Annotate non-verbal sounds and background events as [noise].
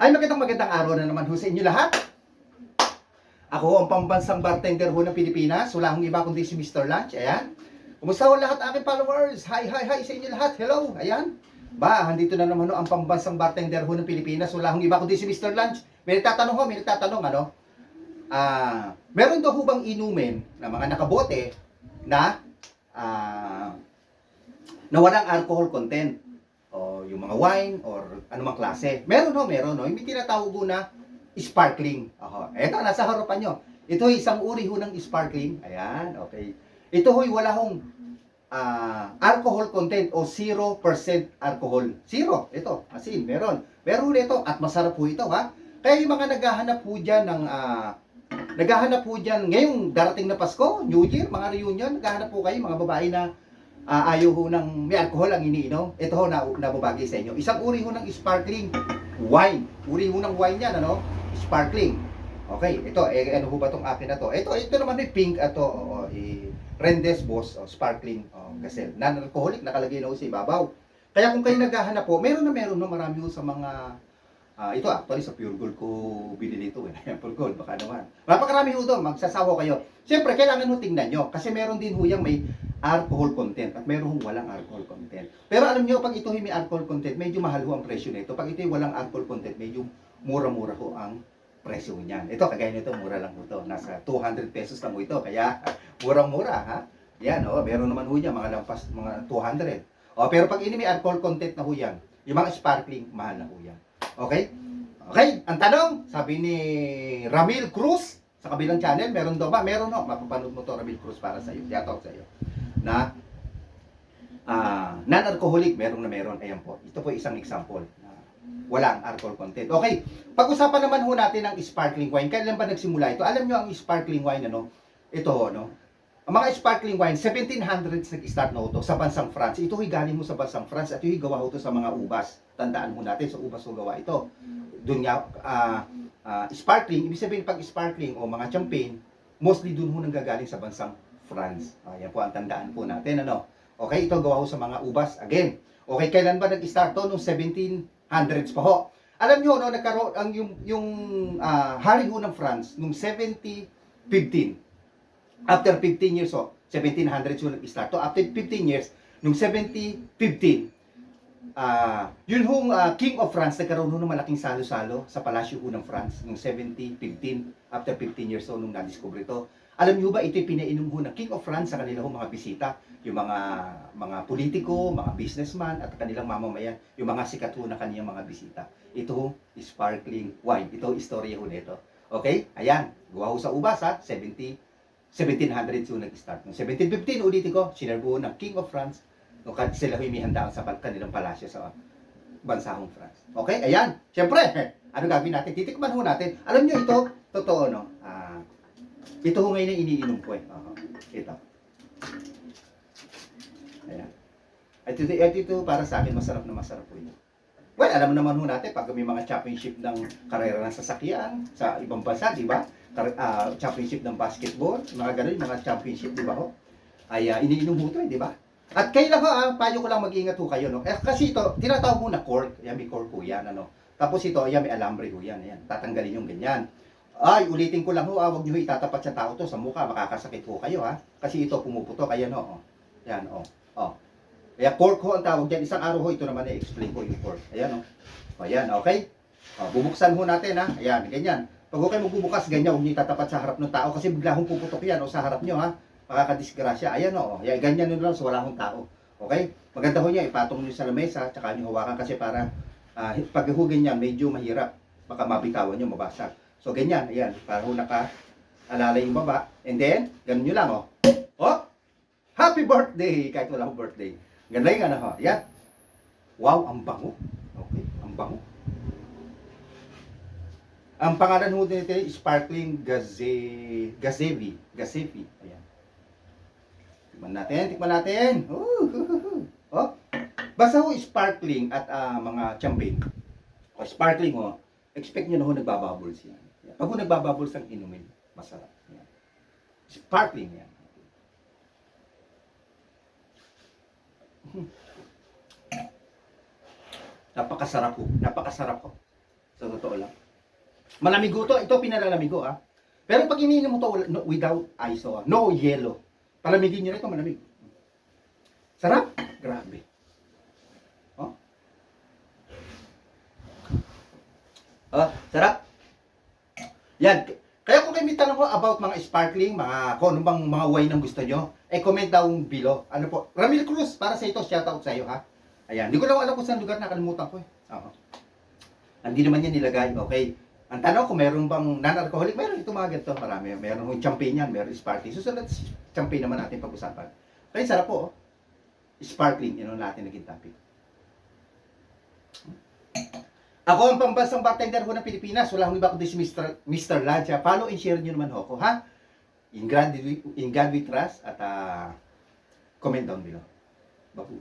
Ay, magandang magandang araw na naman ho sa inyo lahat. Ako ang pambansang bartender ho ng Pilipinas. Wala akong iba kundi si Mr. Lunch. Ayan. Kumusta ho lahat aking followers? Hi, hi, hi sa inyo lahat. Hello. Ayan. Ba, andito na naman ho ang pambansang bartender ho ng Pilipinas. Wala akong iba kundi si Mr. Lunch. May nagtatanong ho, may nagtatanong ano. Ah, meron daw ho bang inumin na mga nakabote na ah, na walang alcohol content? Yung mga wine or anumang klase. Meron ho, meron ho. Hindi tinatawag ho na sparkling. Oho. Eto, nasa harapan nyo. Ito ay isang uri ho ng sparkling. Ayan, okay. Ito ho'y wala hong ah, alcohol content o 0% alcohol. Zero. Ito, asin, meron. Meron ito at masarap po ito ha. Kaya yung mga naghahanap po dyan ng ah, naghahanap po dyan ngayong darating na Pasko, New Year, mga reunion, naghahanap po kayo mga babae na Ah, ayaw ho ng may alcohol ang iniinom. Ito ho na nababagay sa inyo. Isang uri ho ng sparkling wine. Uri ho ng wine yan, ano? Sparkling. Okay, ito, eh, ano ho ba itong akin na to? Ito, ito naman may pink ato, oh, eh, Rendes Boss, oh, sparkling, oh, kasi non-alcoholic, nakalagay na ho sa ibabaw. Kaya kung kayo naghahanap po, meron na meron no, marami ho sa mga Ah, ito actually sa Pure Gold ko binili ito eh. [laughs] Pure Gold, baka naman. Napakarami ho doon, magsasawa kayo. Siyempre, kailangan ho tingnan nyo. Kasi meron din ho yung may alcohol content at meron hong walang alcohol content. Pero alam nyo, pag ito ay may alcohol content, medyo mahal ho ang presyo nito. Pag ito walang alcohol content, medyo mura-mura ho ang presyo niyan. Ito, kagaya nito, mura lang ho ito. Nasa 200 pesos lang ho ito. Kaya, [laughs] murang-mura ha. Yan, oh, meron naman ho yan, mga lampas, mga 200. Oh, pero pag ini may alcohol content na ho yan, yung mga sparkling, mahal na ho yan. Okay? Okay, ang tanong, sabi ni Ramil Cruz sa kabilang channel, meron daw ba? Meron no, mapapanood mo to Ramil Cruz para sa iyo. Out sa iyo. Na ah non-alcoholic, meron na meron. Ayan po. Ito po isang example. Na walang alcohol content. Okay, pag-usapan naman ho natin ang sparkling wine. Kailan ba nagsimula ito? Alam nyo ang sparkling wine, ano? Ito ho, no? Ang mga sparkling wine, 1700s nag-start na ho to sa bansang France. Ito ho'y galing mo sa bansang France at ito'y gawa ho to sa mga ubas. Tandaan ho natin, sa ubas ho gawa ito. Doon nga, ah, ah, sparkling, ibig sabihin pag sparkling o mga champagne, mostly doon ho nanggagaling sa bansang France. Ayan po ang tandaan po natin, ano? Okay, ito gawa ho sa mga ubas. Again, okay, kailan ba nag-start to? Noong 1700s pa ho. Alam nyo, no, nagkaroon, ang yung, yung ah, hari ho ng France, noong 7015, after 15 years, oh, 1700s yung nag-start to. After 15 years, nung 7015, ah yun hong ah, King of France, nagkaroon ho ng malaking salo-salo sa palasyo ho ng France nung 7015, after 15 years ho nung na-discover ito. Alam niyo ba, ito'y pinainom ho ng King of France sa kanila ho mga bisita, yung mga mga politiko, mga businessman, at kanilang mamamayan, yung mga sikat ho na kaniyang mga bisita. Ito ho, sparkling wine. Ito, istorya ho nito. Okay? Ayan, gawa ho sa ubas ha, 70 1700 yung nag-start. Noong 1715, ulitin ko, sinerbo ng King of France, kan- sila huy may handaan sa kanilang palasyo sa bansahong France. Okay, ayan. Siyempre, [laughs] ano gagawin natin? Titikman ho natin. Alam nyo ito, totoo, no? Ah, ito ho ngayon ang iniinom ko eh. Oo, ito. Ayan. At ito, ito para sa akin, masarap na masarap po ito. Well, alam naman ho natin, pag may mga championship ng karera ng sasakyan sa ibang bansa, di ba? Ah, championship ng basketball, mga ganun, mga championship, di ba ho? Ay, ah, iniinom ho ito, eh, di ba? At kailan ho, ah, payo ko lang mag-ingat ho kayo, no? Eh, kasi ito, tinatawag mo na cork, yan, may cork ho yan, ano? Tapos ito, yan, may alambre ho yan, ayan, tatanggalin yung ganyan. Ay, ulitin ko lang ho, ah, huwag ho itatapat sa tao to, sa mukha, makakasakit ho kayo, ha? Kasi ito, pumuputok, ayan, ho, oh. Yan, oh, oh. Kaya cork ho ang tawag dyan. Isang araw ho, ito naman i-explain ko yung cork. Ayan, oh. O, ayan, okay? O, bubuksan ho natin, ha? Ayan, ganyan. Pag huwag kayo magbubukas, ganyan, huwag niyo itatapat sa harap ng tao kasi bigla hong puputok yan, o sa harap niyo, ha? Makakadisgrasya. Ayan, o. Ayan, ganyan nyo lang sa wala hong tao. Okay? Maganda ho niya, ipatong niyo sa lamesa, tsaka niyo hawakan kasi para ah, pag ho ganyan, medyo mahirap. Baka mabitawan niyo, mabasag. So, ganyan, ayan, para ho naka alalay yung baba. And then, ganun nyo lang, oh. Oh! Happy birthday! Kahit wala akong birthday. Ganda yung ano, ho. Yan. Wow, ang bango. Okay, ang bango. Ang pangalan ho nito ay Sparkling Gaze Gazevi. Gazevi. Ayan. Tikman natin, tikman natin. Ooh. Oh. Basta ho sparkling at ah, mga champagne. O sparkling ho, expect nyo na ho nagbabubbles yan. Pag ho nagbabubbles ang inumin, masarap. Yan. Sparkling yan. [laughs] Napakasarap po. Napakasarap po. Sa totoo lang. Malamig ho to. Ito pinalalamig ho, ah. Pero pag iniinom mo to no, without ice, oh, ah. no yellow. Palamigin nyo na ito, malamig. Sarap? Grabe. Oh. Oh, sarap. Yan. Kaya kung kayo may tanong ko about mga sparkling, mga kung ano bang mga wine ang gusto nyo, eh comment down below. Ano po? Ramil Cruz, para sa ito, shout out sa iyo ha. Ayan, hindi ko lang alam kung saan lugar, nakalimutan ko eh. Oo. Hindi naman yan nilagay, okay. Ang tanong kung meron bang non-alcoholic, meron ito mga ganito, marami. Meron kung champagne yan, meron sparkling. Susunod, champagne naman natin pag-usapan. Kaya sarap po, oh. Sparkling, yun ang natin naging topic. Ako ang pambansang bartender ho ng Pilipinas. Wala akong iba kundi si Mr. Mr. Lancia. Follow and share nyo naman ho ako, ha? In God, in God we trust at ah, comment down below. Babu.